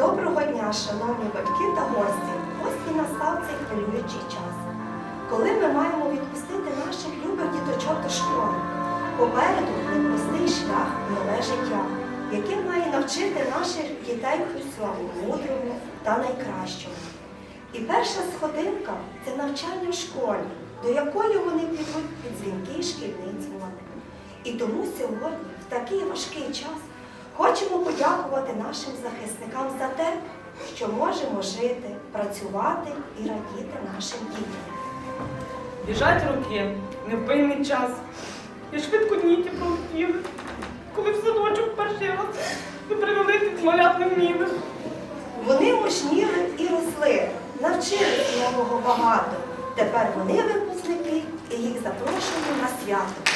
Доброго дня, шановні батьки та гості! Ось і настав цей хвилюючий час, коли ми маємо відпустити наших любих діточок до школи. Попереду непростий шлях нове життя, яким має навчити наших дітей всьому мудрому та найкращому. І перша сходинка це навчання в школі, до якої вони підуть під дзвінки шкільниць моди. І тому сьогодні, в такий важкий час, хочемо подякувати нашим захисникам за те, що можемо жити, працювати і радіти нашим дітям. Біжать роки, невпинний час. І швидко дні ті пролетіли, коли в садочок перший раз ми привели тих малят не вміли. Вони мужніли і росли, навчились нового багато. Тепер вони випускники і їх запрошуємо на свято.